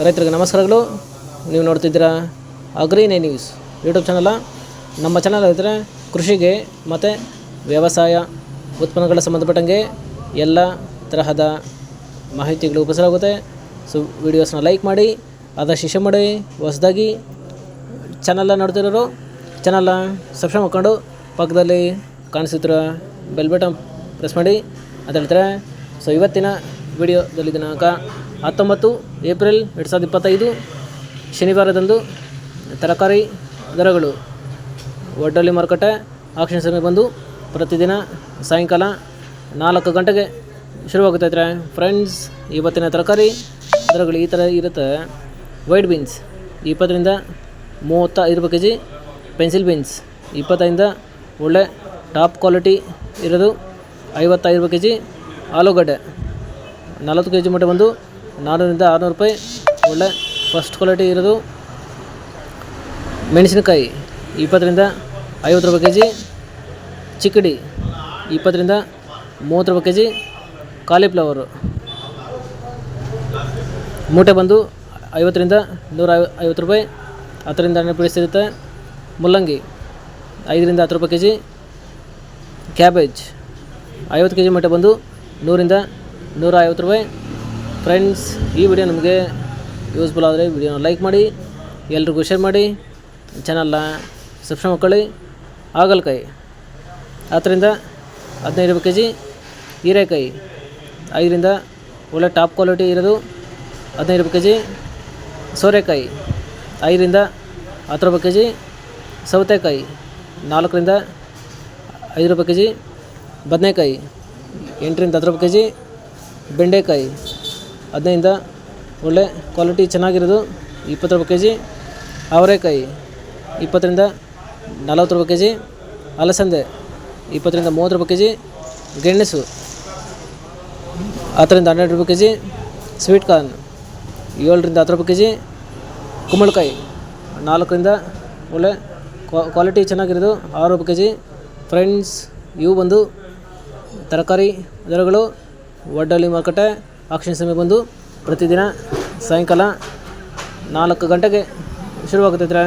ರೈತರಿಗೆ ನಮಸ್ಕಾರಗಳು. ನೀವು ನೋಡ್ತಿದ್ದೀರಾ ಅಗ್ರಿನೇ ನ್ಯೂಸ್ ಯೂಟ್ಯೂಬ್ ಚಾನಲ. ನಮ್ಮ ಚಾನಲ್ ಇದ್ದರೆ ಕೃಷಿಗೆ ಮತ್ತು ವ್ಯವಸಾಯ ಉತ್ಪನ್ನಗಳ ಸಂಬಂಧಪಟ್ಟಂಗೆ ಎಲ್ಲ ತರಹದ ಮಾಹಿತಿಗಳು ಉಪಸಲಾಗುತ್ತೆ ಸೊ ವಿಡಿಯೋಸ್ನ ಲೈಕ್ ಮಾಡಿ, ಅದರ ಶಿಷ್ಯ ಮಾಡಿ, ಹೊಸದಾಗಿ ಚಾನಲ್ನ ನೋಡ್ತಿರೋರು ಚಾನಲ್ನ ಸಬ್ಸ್ಕ್ರೈಬ್ ಮಾಡ್ಕೊಂಡು ಪಕ್ಕದಲ್ಲಿ ಕಾಣಿಸುತ್ತಿರೋ ಬೆಲ್ ಬಟನ್ ಪ್ರೆಸ್ ಮಾಡಿ. ಅಂತ ಹೇಳ್ತಾರೆ ಸೊ, ಇವತ್ತಿನ ವಿಡಿಯೋದಲ್ಲಿ ದಿನಾಂಕ ಹತ್ತೊಂಬತ್ತು ಏಪ್ರಿಲ್ ಎರಡು ಸಾವಿರದ ಇಪ್ಪತ್ತೈದು, ಶನಿವಾರದಂದು ತರಕಾರಿ ದರಗಳು. ಒಡ್ಡಲ್ಲಿ ಮಾರುಕಟ್ಟೆ ಆಕ್ಷನ್ ಸಮಯ ಬಂದು ಪ್ರತಿದಿನ ಸಾಯಂಕಾಲ ನಾಲ್ಕು ಗಂಟೆಗೆ ಶುರುವಾಗುತ್ತೈತ್ರೆ ಫ್ರೆಂಡ್ಸ್ ಇವತ್ತಿನ ತರಕಾರಿ ದರಗಳು ಈ ಥರ ಇರುತ್ತೆ. ವೈಟ್ ಬೀನ್ಸ್ ಇಪ್ಪತ್ತರಿಂದ ಮೂವತ್ತ ಐದು ಕೆ ಜಿ ಪೆನ್ಸಿಲ್ ಬೀನ್ಸ್ ಇಪ್ಪತ್ತೈದಿಂದ ಒಳ್ಳೆ ಟಾಪ್ ಕ್ವಾಲಿಟಿ ಇರೋದು ಐವತ್ತೈದು ಕೆ ಜಿ ಆಲೂಗಡ್ಡೆ ನಲವತ್ತು ಕೆ ಜಿ ಮಟ್ಟ ಬಂದು ನಾನ್ನೂರಿಂದ ಆರುನೂರು ರೂಪಾಯಿ. ಒಳ್ಳೆ ಫಸ್ಟ್ ಕ್ವಾಲಿಟಿ ಇರೋದು ಮೆಣಸಿನಕಾಯಿ, ಇಪ್ಪತ್ತರಿಂದ ಐವತ್ತು ರೂಪಾಯಿ ಕೆ ಜಿ ಚಿಕ್ಕಡಿ, ಇಪ್ಪತ್ತರಿಂದ ಮೂವತ್ತು ರೂಪಾಯಿ ಕೆ ಜಿ ಕಾಲಿಫ್ಲವರು ಮೂಟೆ ಬಂದು ಐವತ್ತರಿಂದ ನೂರ ಐವ ಐವತ್ತು ರೂಪಾಯಿ. ಹತ್ತರಿಂದ ಹನ್ನೆರಡು ರೂಪಾಯಿ ಸಿಗುತ್ತೆ ಮುಲ್ಲಂಗಿ, ಐದರಿಂದ ಹತ್ತು ರೂಪಾಯಿ ಕೆ ಜಿ ಕ್ಯಾಬೇಜ್ ಐವತ್ತು ಕೆ ಜಿ ಮೂಟೆ ಬಂದು ನೂರಿಂದ ನೂರ ಐವತ್ತು ರೂಪಾಯಿ. ಫ್ರೆಂಡ್ಸ್ ಈ ವಿಡಿಯೋ ನಿಮಗೆ ಯೂಸ್ಫುಲ್ ಆದರೆ ವಿಡಿಯೋನ ಲೈಕ್ ಮಾಡಿ, ಎಲ್ರಿಗೂ ಶೇರ್ ಮಾಡಿ ಚಾನಲ್ನ ಸಬ್ಸ್ಕ್ರೈಬ್ ಮಾಡ್ಕೊಳ್ಳಿ ಹಾಗಲಕಾಯಿ ಹತ್ತರಿಂದ ಹದಿನೈದು ರೂಪಾಯಿ ಕೆ. ಜಿ ಹೀರೆಕಾಯಿ ಐದರಿಂದ ಒಳ್ಳೆ ಟಾಪ್ ಕ್ವಾಲಿಟಿ ಇರೋದು ಹದಿನೈದು ರೂಪಾಯಿ ಕೆ. ಜಿ ಸೋರೆಕಾಯಿ ಐದರಿಂದ ಹತ್ತು ರೂಪಾಯಿ ಕೆ. ಜಿ ಸೌತೆಕಾಯಿ ನಾಲ್ಕರಿಂದ ಐದು ರೂಪಾಯಿ ಕೆ. ಜಿ ಬದನೆಕಾಯಿ ಎಂಟರಿಂದ ಹತ್ತು ರೂಪಾಯಿ ಕೆ. ಜಿ ಬೆಂಡೆಕಾಯಿ ಹದಿನೈದಿಂದ ಒಳ್ಳೆ ಕ್ವಾಲಿಟಿ ಚೆನ್ನಾಗಿರೋದು ಇಪ್ಪತ್ತು ರೂಪಾಯಿ ಕೆ ಜಿ ಅವರೆಕಾಯಿ ಇಪ್ಪತ್ತರಿಂದ ನಲವತ್ತು ರೂಪಾಯಿ ಕೆ ಜಿ ಅಲಸಂದೆ ಇಪ್ಪತ್ತರಿಂದ ಮೂವತ್ತು ರೂಪಾಯಿ ಕೆ ಜಿ ಗೆಣಸು ಹತ್ತರಿಂದ ಹನ್ನೆರಡು ರೂಪಾಯಿ ಕೆ ಜಿ ಸ್ವೀಟ್ ಕಾರ್ನ್ ಏಳರಿಂದ ಹತ್ತು ರೂಪಾಯಿ ಕೆ ಜಿ ಕುಂಬಳಕಾಯಿ ನಾಲ್ಕರಿಂದ ಒಳ್ಳೆ ಕ್ವಾಲಿಟಿ ಚೆನ್ನಾಗಿರೋದು ಆರು ರೂಪಾಯಿ ಕೆ ಜಿ ಫ್ರೆಂಡ್ಸ್ ಇವು ಬಂದು ತರಕಾರಿ ದರಗಳು, ವಡ್ಡಳ್ಳಿ ಮಾರುಕಟ್ಟೆ ಆಕ್ಷನ್ ಸಮಯ ಬಂದು ಪ್ರತಿದಿನ ಸಾಯಂಕಾಲ ನಾಲ್ಕು ಗಂಟೆಗೆ ಶುರುವಾಗುತ್ತೈತ್ರೆ